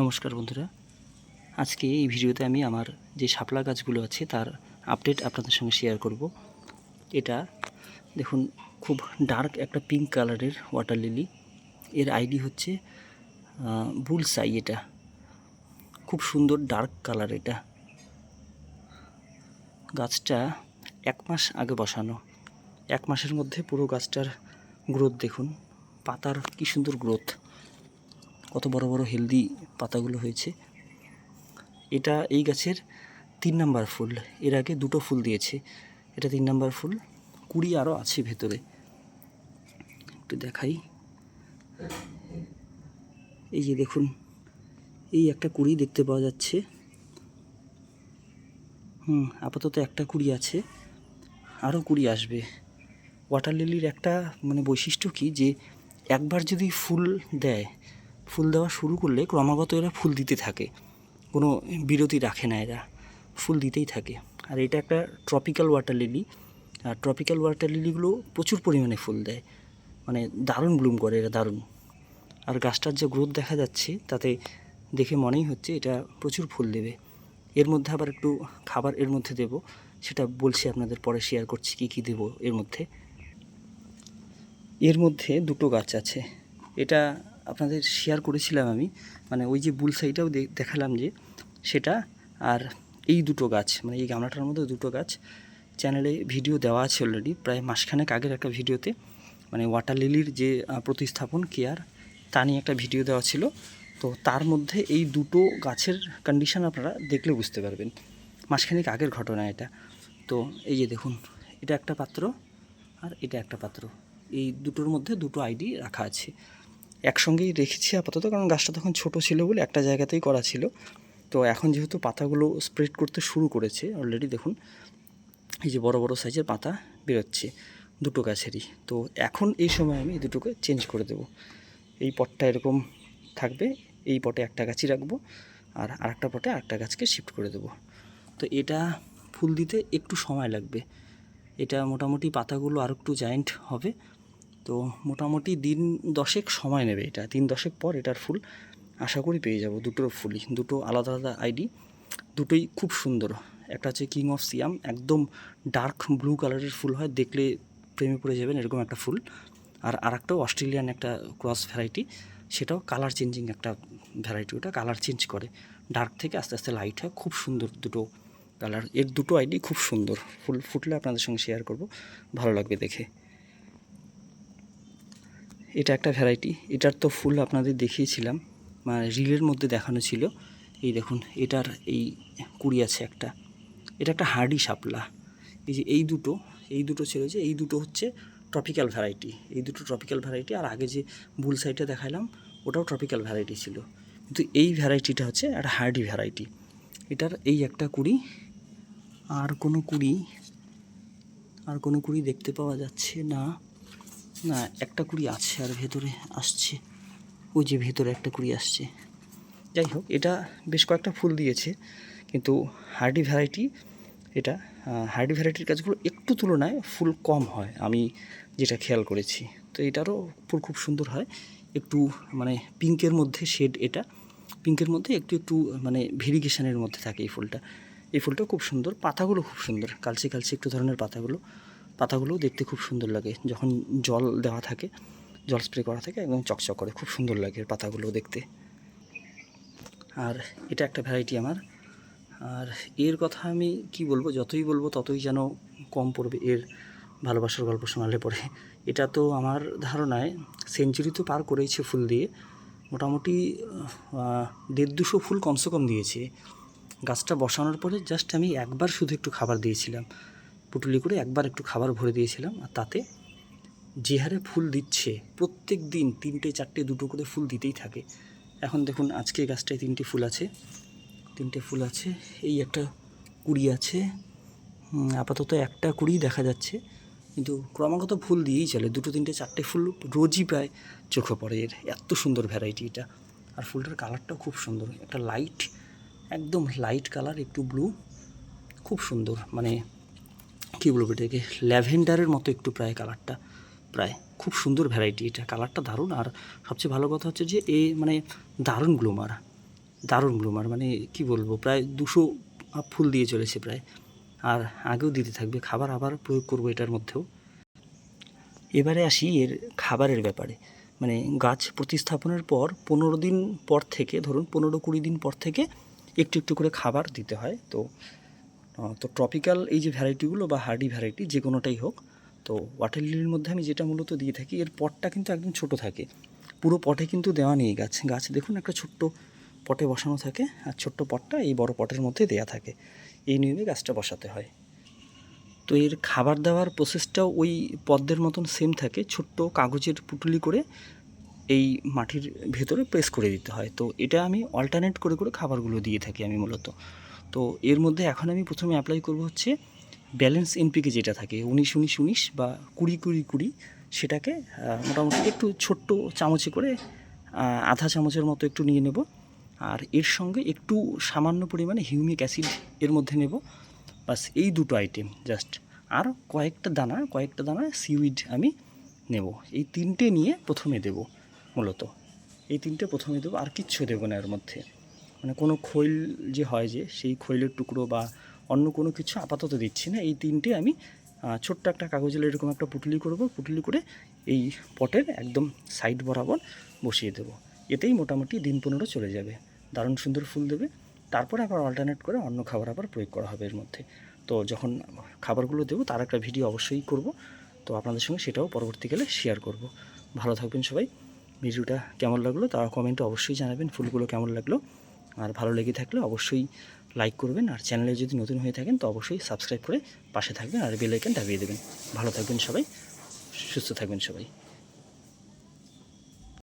নমস্কার বন্ধুরা। আজকে এই ভিডিওতে আমি আমার যে শাপলা গাছগুলো আছে তার আপডেট আপনাদের সঙ্গে শেয়ার করব। এটা দেখুন, খুব ডার্ক একটা পিঙ্ক কালারের ওয়াটার লিলি এর আইডি হচ্ছে বুলসাই এটা। খুব সুন্দর ডার্ক কালার এটা। গাছটা এক মাস আগে বসানো। এক মাসের মধ্যে পুরো গাছটার গ্রোথ দেখুন। পাতার কি সুন্দর গ্রোথ কত বড় বড় হেলদি পাতাগুলো হয়েছে। এটা এই গাছের তিন নাম্বার ফুল। এর আগে দুটো ফুল দিয়েছে। এটা তিন নাম্বার ফুল। কুড়ি আরও আছে ভেতরে। একটু দেখাই। এই যে দেখুন, এই একটা কুড়ি দেখতে পাওয়া যাচ্ছে। হুম, আপাতত একটা কুড়ি আছে। আরও কুড়ি আসবে। ওয়াটার লিলির একটা মানে বৈশিষ্ট্য কি? যে একবার যদি ফুল দেয় ফুল দেওয়া শুরু করলে ক্রমাগত এরা ফুল দিতে থাকে। কোনো বিরতি রাখে না এরা, ফুল দিতেই থাকে। আর এটা একটা ট্রপিক্যাল ওয়াটার লিলি আর ট্রপিক্যাল ওয়াটার লিলিগুলো প্রচুর পরিমাণে ফুল দেয়। মানে দারুণ ব্লুম করে এরা, দারুণ। আর গাছটার যে গ্রোথ দেখা যাচ্ছে, তাতে দেখে মনেই হচ্ছে এটা প্রচুর ফুল দেবে। এর মধ্যে আবার একটু খাবার এর মধ্যে দেব, সেটা বলছি আপনাদের পরে শেয়ার করছি কী কী দেবো এর মধ্যে। এর মধ্যে দুটো গাছ আছে। এটা আপনাদের শেয়ার করেছিলাম আমি। মানে ওই যে বুল সাইটাও দেখালাম যে সেটা। আর এই দুটো গাছ মানে এই গামলাটার মধ্যে দুটো গাছ। চ্যানেলে ভিডিও দেওয়া আছে অলরেডি প্রায় মাসখানেক আগের একটা ভিডিওতে মানে ওয়াটার লিলির যে প্রতিস্থাপন কেয়ার তা নিয়ে একটা ভিডিও দেওয়া ছিল। তো তার মধ্যে এই দুটো গাছের কন্ডিশন আপনারা দেখলে বুঝতে পারবেন। মাসখানেক আগের ঘটনা এটা। তো এই যে দেখুন, এটা একটা পাত্র আর এটা একটা পাত্র। এই দুটোর মধ্যে দুটো আইডি রাখা আছে। একসঙ্গেই রেখেছি আপাতত, কারণ গাছটা তখন ছোট ছিল বলে একটা জায়গাতেই করা ছিল। তো এখন যেহেতু পাতাগুলো স্প্রেড করতে শুরু করেছে অলরেডি দেখুন, এই যে বড় বড় সাইজের পাতা বেরোচ্ছে দুটো গাছেরই। তো এখন এই সময় আমি দুটোকে চেঞ্জ করে দেব। এই পটটা এরকম থাকবে, এই পটে একটা গাছই রাখব আর আরেকটা পটে আরেকটা গাছকে শিফট করে দেবো। তো এটা ফুল দিতে একটু সময় লাগবে। এটা মোটামুটি পাতাগুলো আর একটু জায়েন্ট হবে। তো মোটামুটি দিন দশেক সময় নেবে এটা। দিন দশেক পর এটার ফুল আশা করি পেয়ে যাব। দুটোর ফুলই, দুটো আলাদা আলাদা আইডি, দুটোই খুব সুন্দর। একটা হচ্ছে কিং অফ সিয়াম একদম ডার্ক ব্লু কালারের ফুল হয়, দেখলে প্রেমে পড়ে যাবেন এরকম একটা ফুল। আর আরেকটাও অস্ট্রেলিয়ান একটা ক্রস ভ্যারাইটি সেটাও কালার চেঞ্জিং একটা ভ্যারাইটি ওটা কালার চেঞ্জ করে। ডার্ক থেকে আস্তে আস্তে লাইট হয়, খুব সুন্দর দুটো কালারের দুটো আইডি খুব সুন্দর। ফুল ফুটলে আপনাদের সঙ্গে শেয়ার করব, ভালো লাগবে দেখে। এটা একটা ভ্যারাইটি এটার তো ফুল আপনাদের দেখিয়েছিলাম মানে রিলের মধ্যে দেখানো ছিল। এই দেখুন, এটার এই কুড়ি আছে একটা। এটা একটা হার্ডি শাপলা। এই যে এই দুটো এই দুটো ছিল যে, এই দুটো হচ্ছে ট্রপিক্যাল ভ্যারাইটি এই দুটো ট্রপিক্যাল ভ্যারাইটি আর আগে যে বুল সাইডটা দেখালাম, ওটাও ট্রপিক্যাল ভ্যারাইটি ছিল। কিন্তু এই ভ্যারাইটিটা হচ্ছে একটা হার্ডি ভ্যারাইটি এটার এই একটা কুড়ি, আর কোনো কুড়ি, আর কোনো কুড়ি দেখতে পাওয়া যাচ্ছে না। না, একটা কুড়ি আছে আর ভেতরে আসছে। ওই যে ভেতরে একটা কুড়ি আসছে। যাই হোক, এটা বেশ কয়েকটা ফুল দিয়েছে, কিন্তু হার্ডি ভ্যারাইটি এটা হার্ডি ভ্যারাইটির গাছগুলো একটু তুলনায় ফুল কম হয়, আমি যেটা খেয়াল করেছি। তো এটারও ফুল খুব সুন্দর হয়। একটু মানে পিঙ্কের মধ্যে শেড এটা, পিঙ্কের মধ্যে একটু একটু মানে ভেরিগেশনের মধ্যে থাকে এই ফুলটা। এই ফুলটা খুব সুন্দর, পাতাগুলো খুব সুন্দর, কালচে কালচে একটু ধরনের পাতাগুলো। পাতাগুলো দেখতে খুব সুন্দর লাগে। যখন জল দেওয়া থাকে, জল স্প্রে করা থাকে একদম চকচক করে, খুব সুন্দর লাগে পাতাগুলো দেখতে। আর এটা একটা ভ্যারাইটি আমার। আর এর কথা আমি কি বলব, যতই বলব ততই যেন কম পড়বে, এর ভালোবাসার গল্প শোনালে পরে। এটা তো আমার ধারণায় সেঞ্চুরি তো পার করেইছে ফুল দিয়ে। মোটামুটি দেড় দুশো ফুল কমসে কম দিয়েছে। গাছটা বসানোর পরে জাস্ট আমি একবার শুধু একটু খাবার দিয়েছিলাম। পুটুলি করে একবার একটু খাবার ভরে দিয়েছিলাম, আর তাতে যে হারে ফুল দিচ্ছে, প্রত্যেক দিন তিনটে, চারটে, দুটো করে ফুল দিতেই থাকে। এখন দেখুন আজকে গাছটায় তিনটে ফুল আছে, তিনটে ফুল আছে, এই একটা কুড়ি আছে আপাতত একটা কুড়ি দেখা যাচ্ছে, কিন্তু ক্রমাগত ফুল দিয়েই চলে, দুটো, তিনটে, চারটে ফুল রোজই প্রায় চোখে পড়ে, এর এত সুন্দর ভ্যারাইটি এটা। আর ফুলটার কালারটাও খুব সুন্দর, একটা লাইট একদম লাইট কালার একটু ব্লু খুব সুন্দর মানে কী বলব এটাকে? ল্যাভেন্ডারের মতো একটু প্রায় কালারটা, প্রায়। খুব সুন্দর ভ্যারাইটি এটা। কালারটা দারুণ। আর সবচেয়ে ভালো কথা হচ্ছে যে, এ মানে দারুণ গ্লুমার। দারুণ ব্লুমার মানে কি বলব? প্রায় দুশো ফুল দিয়ে চলেছে প্রায়। আর আগেও দিতে থাকবে। খাবার আবার প্রয়োগ করব এটার মধ্যেও। এবারে আসি এর খাবারের ব্যাপারে। মানে গাছ প্রতিস্থাপনের পর পনেরো দিন পর থেকে, ধরুন পনেরো কুড়ি দিন পর থেকে একটু একটু করে খাবার দিতে হয়। তো তো ট্রপিক্যাল এই যে ভ্যারাইটিগুলো বা হার্ডি ভ্যারাইটি যে কোনোটাই হোক, তো ওয়াটার লিলির মধ্যে আমি যেটা মূলত দিয়ে থাকি, এর পটটা কিন্তু একদম ছোট থাকে। পুরো পটে কিন্তু দেওয়া নেই গাছ। গাছ দেখুন, একটা ছোট্ট পটে বসানো থাকে, আর ছোট্ট পটটা এই বড় পটের মধ্যে দেয়া থাকে। এই নিয়মে গাছটা বসাতে হয়। তো এর খাবার দেওয়ার প্রসেসটাও ওই পদ্মের মতন সেম থাকে, ছোট্ট কাগজের পুটুলি করে এই মাটির ভেতরে প্রেস করে দিতে হয়। তো এটা আমি অল্টারনেট করে করে খাবারগুলো দিয়ে থাকি আমি মূলত। তো এর মধ্যে এখন আমি প্রথমে অ্যাপ্লাই করব হচ্ছে ব্যালেন্স এনপিকে যেটা থাকে, উনিশ উনিশ উনিশ বা কুড়ি কুড়ি কুড়ি সেটাকে মোটামুটি একটু ছোট্ট চামচে করে আধা চামচের মতো একটু নিয়ে নেব। আর এর সঙ্গে একটু সামান্য পরিমাণে হিউমিক অ্যাসিড এর মধ্যে নেব। বাস এই দুটো আইটেম জাস্ট আর কয়েকটা দানা কয়েকটা দানা সিউইড আমি নেব। এই তিনটে নিয়ে প্রথমে দেব মূলত। এই তিনটে প্রথমে দেবো, আর কিচ্ছু দেবো না এর মধ্যে। মানে কোনো খৈল যে হয় যে, সেই খৈলের টুকরো বা অন্য কোনো কিছু আপাতত দিচ্ছি না। এই তিনটে আমি ছোট্ট একটা কাগজের এরকম একটা পুটলি করব। পুটলি করে এই পটের একদম সাইড বরাবর বসিয়ে দেবো। এতেই মোটামুটি দিন পনেরো চলে যাবে। দারুণ সুন্দর ফুল দেবে। তারপরে আবার অল্টারনেট করে অন্য খাবার আবার প্রয়োগ করা হবে এর মধ্যে। তো যখন খাবারগুলো দেবো, তার একটা ভিডিও অবশ্যই করব। তো আপনাদের সঙ্গে সেটাও পরবর্তীকালে শেয়ার করব। ভালো থাকবেন সবাই। ভিডিওটা কেমন লাগল তারা কমেন্টে অবশ্যই জানাবেন। ফুলগুলো কেমন লাগল? আর ভালো লেগে থাকলে অবশ্যই লাইক করবেন আর চ্যানেলে যদি নতুন হয়ে থাকেন তো অবশ্যই সাবস্ক্রাইব করে পাশে থাকবেন আর বেলাইকান দাবিয়ে দেবেন। ভালো থাকবেন সবাই, সুস্থ থাকবেন সবাই।